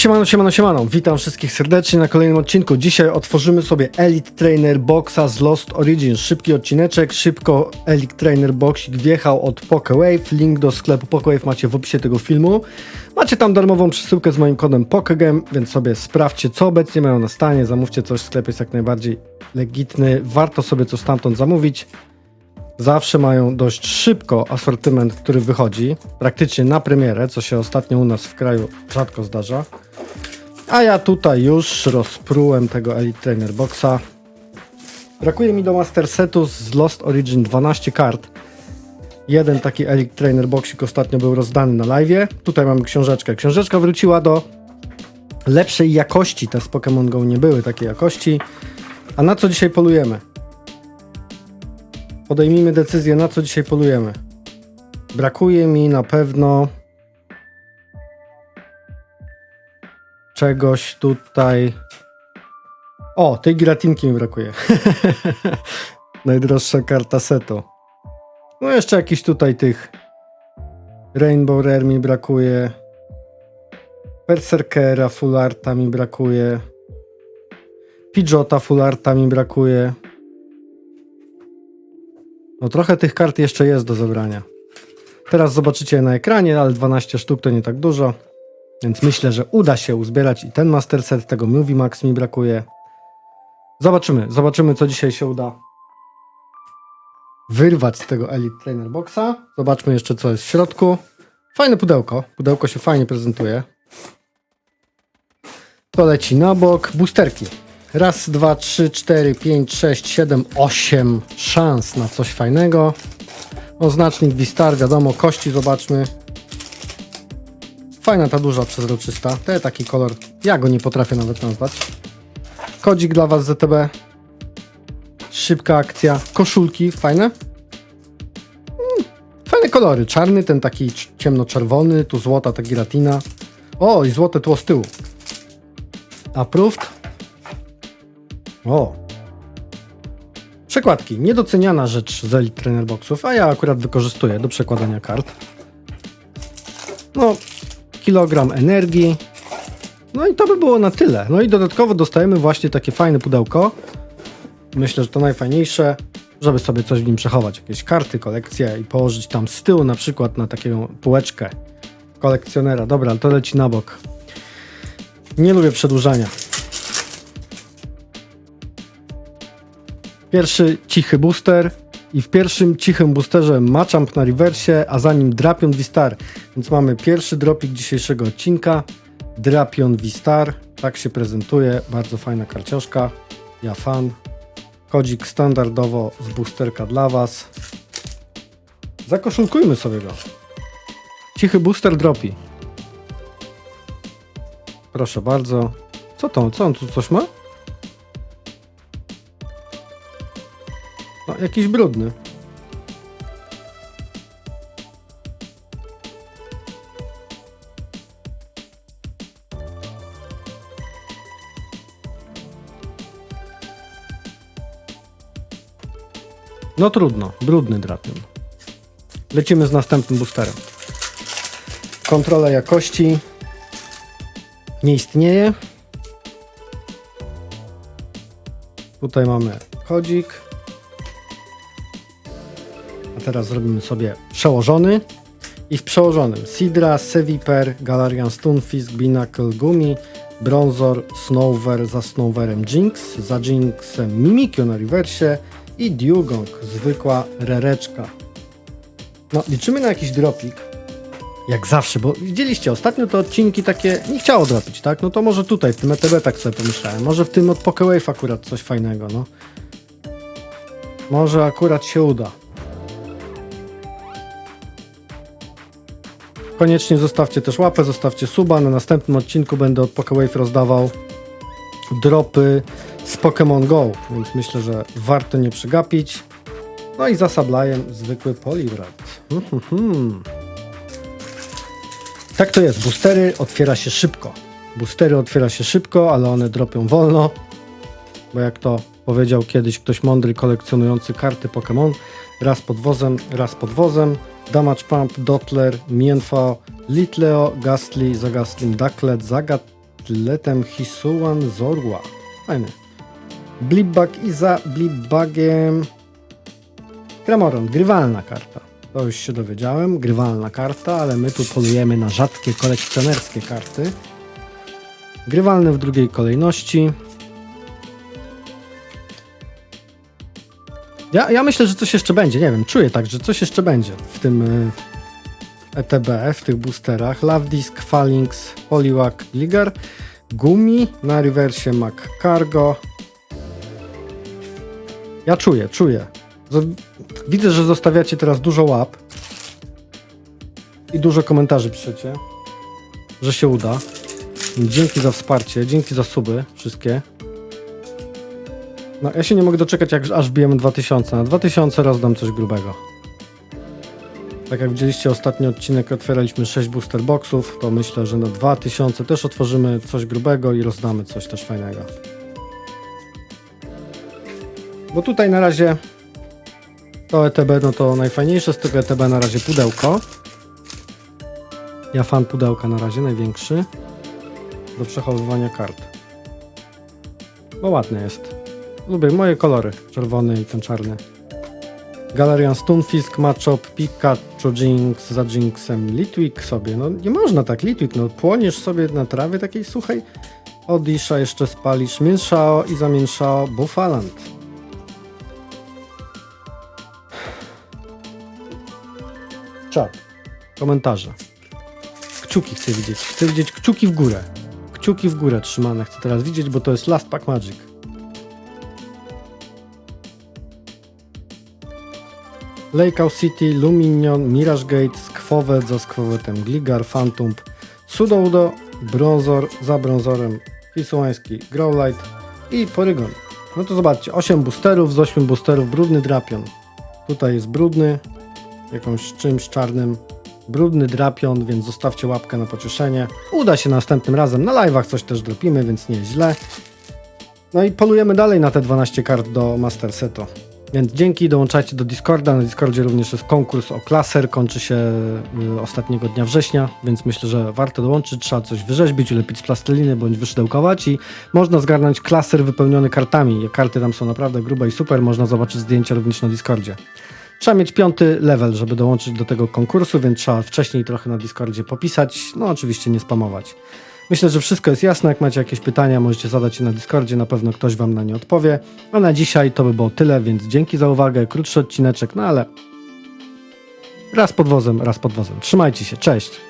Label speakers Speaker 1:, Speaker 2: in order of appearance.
Speaker 1: Siemano, siemano, siemano. Witam wszystkich serdecznie na kolejnym odcinku. Dzisiaj otworzymy sobie Elite Trainer Boxa z Lost Origins. Szybki odcineczek, szybko Elite Trainer Boxik wjechał od PokeWave. Link do sklepu PokeWave macie w opisie tego filmu. Macie tam darmową przesyłkę z moim kodem PokeGame, więc sobie sprawdźcie co obecnie mają na stanie. Zamówcie coś, sklep jest jak najbardziej legitny. Warto sobie coś stamtąd zamówić. Zawsze mają dość szybko asortyment, który wychodzi, praktycznie na premierę, co się ostatnio u nas w kraju rzadko zdarza. A ja tutaj już rozprułem tego Elite Trainer Boxa. Brakuje mi do Master Setu z Lost Origin 12 kart. Jeden taki Elite Trainer Boxik ostatnio był rozdany na live. Tutaj mamy książeczkę. Książeczka wróciła do lepszej jakości. Te z Pokémon Go nie były takiej jakości. A na co dzisiaj polujemy? Podejmijmy decyzję, na co dzisiaj polujemy. Brakuje mi na pewno czegoś tutaj. O, tej giratinki mi brakuje. Najdroższa karta setu. No jeszcze jakiś tutaj tych Rainbow Rare mi brakuje. Berserkera Full Arta mi brakuje. Pidgeota Full Arta mi brakuje. No trochę tych kart jeszcze jest do zebrania. Teraz zobaczycie na ekranie, ale 12 sztuk to nie tak dużo. Więc myślę, że uda się uzbierać i ten Master Set, tego Movie Max mi brakuje. Zobaczymy, zobaczymy co dzisiaj się uda wyrwać z tego Elite Trainer Boxa. Zobaczmy jeszcze co jest w środku. Fajne pudełko, pudełko się fajnie prezentuje. To leci na bok. Boosterki. Raz, dwa, trzy, cztery, pięć, sześć, siedem, osiem szans na coś fajnego. Oznacznik Wistar, wiadomo, kości zobaczmy. Fajna ta duża przezroczysta. Te taki kolor, ja go nie potrafię nawet nazwać. Kodzik dla Was ZTB. Szybka akcja. Koszulki, fajne. Mm, Fajne kolory. Czarny, ten taki ciemnoczerwony, tu złota ta giratina. O, i złote tło z tyłu. Approved. O. Przekładki. Niedoceniana rzecz z Elite Trainer Boxów, a ja akurat wykorzystuję do przekładania kart. Kilogram energii. No i to by było na tyle. No i dodatkowo dostajemy właśnie takie fajne pudełko. Myślę, że to najfajniejsze, żeby sobie coś w nim przechować. Jakieś karty, kolekcje i położyć tam z tyłu na przykład na taką półeczkę kolekcjonera. Dobra, to leci na bok. Nie lubię przedłużania. Pierwszy cichy booster i w pierwszym cichym boosterze Machamp na rewersie, a za nim Drapion V-Star. Więc mamy pierwszy dropik dzisiejszego odcinka. Drapion V-Star. Tak się prezentuje. Bardzo fajna karcioszka. Ja fan. Kodzik standardowo z boosterka dla Was. Zakoszulkujmy sobie go. Cichy booster dropi. Proszę bardzo. Co to? Co on tu coś ma? No, jakiś brudny. No trudno, brudny drapion. Lecimy z następnym boosterem. Kontrola jakości nie istnieje. Tutaj mamy kodzik. A teraz zrobimy sobie przełożony. I w przełożonym Sidra, Seviper, Galarian Stunfisk, Binacle Gumi, Bronzor, Snowver za Snowverem Jinx, za Jinxem Mimikyu na rewersie i Dugong, zwykła rereczka. No, liczymy na jakiś dropik. Jak zawsze, bo widzieliście, ostatnio te odcinki takie nie chciało dropić, tak? No to może tutaj, w tym ETB tak sobie pomyślałem. Może w tym od PokeWave akurat coś fajnego, no. Może akurat się uda. Koniecznie zostawcie też łapę, zostawcie suba. Na następnym odcinku będę od PokeWave rozdawał dropy Pokémon Go, więc myślę, że warto nie przegapić. No i za sablajem zwykły Poliwrath. Mhm. Tak to jest. Boostery otwiera się szybko. Boostery otwiera się szybko, ale one dropią wolno. Bo jak to powiedział kiedyś ktoś mądry kolekcjonujący karty Pokémon, raz pod wozem, raz pod wozem. Damage Pump, Dottler, Mienfao, Litleo, Gastly, Zagastlim, Ducklet, Zagat, sztyletem Hisuan Zorua. Fajny. Blipbug i za Blipbugiem Cramoron, grywalna karta. To już się dowiedziałem, grywalna karta, ale my tu polujemy na rzadkie kolekcjonerskie karty. Grywalne w drugiej kolejności. Ja, ja myślę, że coś jeszcze będzie, nie wiem, czuję tak, że coś jeszcze będzie w tym ETB, w tych boosterach. Disc, Phalanx, Poliwag, Gligar, Gumi, na rewersie Mac Cargo. Ja czuję, czuję. Widzę, że zostawiacie teraz dużo łap i dużo komentarzy piszecie, że się uda. Dzięki za wsparcie, dzięki za suby wszystkie. No, ja się nie mogę doczekać, jak aż wbijemy 2000. Na 2000 rozdam coś grubego. Tak jak widzieliście ostatni odcinek, otwieraliśmy 6 booster boxów, to myślę, że na 2000 też otworzymy coś grubego i rozdamy coś też fajnego. Bo tutaj na razie to ETB, no to najfajniejsze z tego ETB na razie pudełko. Ja fan pudełka na razie, największy. Do przechowywania kart. Bo ładny jest. Lubię moje kolory, czerwony i ten czarny. Galerian Stunfisk, Machop, Pikachu, Jinx, za Jinxem, Litwick sobie. No nie można tak, Litwick, no płoniesz sobie na trawie takiej suchej. Odisha jeszcze spalisz, Mienshao i zamienszao Buffaland. Czat, komentarze. Kciuki chcę widzieć, chcę widzieć kciuki w górę. Kciuki w górę trzymane chcę teraz widzieć, bo to jest Last Pack Magic. Lakeout City, Luminion, Mirage Gate, Skwowet za Skwowetem, Gligar, Phantom, Sudoudo, Bronzor za Bronzorem, Hisuański, Growlite i Porygon. No to zobaczcie, 8 boosterów, z 8 boosterów brudny drapion. Tutaj jest brudny, jakąś czymś czarnym. Brudny drapion, więc zostawcie łapkę na pocieszenie. Uda się następnym razem. Na live'ach coś też dropimy, więc nie źle. No i polujemy dalej na te 12 kart do Master Seto. Więc dzięki, dołączajcie do Discorda. Na Discordzie również jest konkurs o klaser, kończy się y, ostatniego dnia września, więc myślę, że warto dołączyć. Trzeba coś wyrzeźbić, ulepić z plasteliny bądź wyszydełkować i można zgarnąć klaser wypełniony kartami. Karty tam są naprawdę grube i super, można zobaczyć zdjęcia również na Discordzie. Trzeba mieć piąty level, żeby dołączyć do tego konkursu, więc trzeba wcześniej trochę na Discordzie popisać, no oczywiście nie spamować. Myślę, że wszystko jest jasne. Jak macie jakieś pytania, możecie zadać je na Discordzie, na pewno ktoś Wam na nie odpowie. A na dzisiaj to by było tyle, więc dzięki za uwagę. Krótszy odcineczek, no ale raz pod wozem, raz pod wozem. Trzymajcie się, cześć!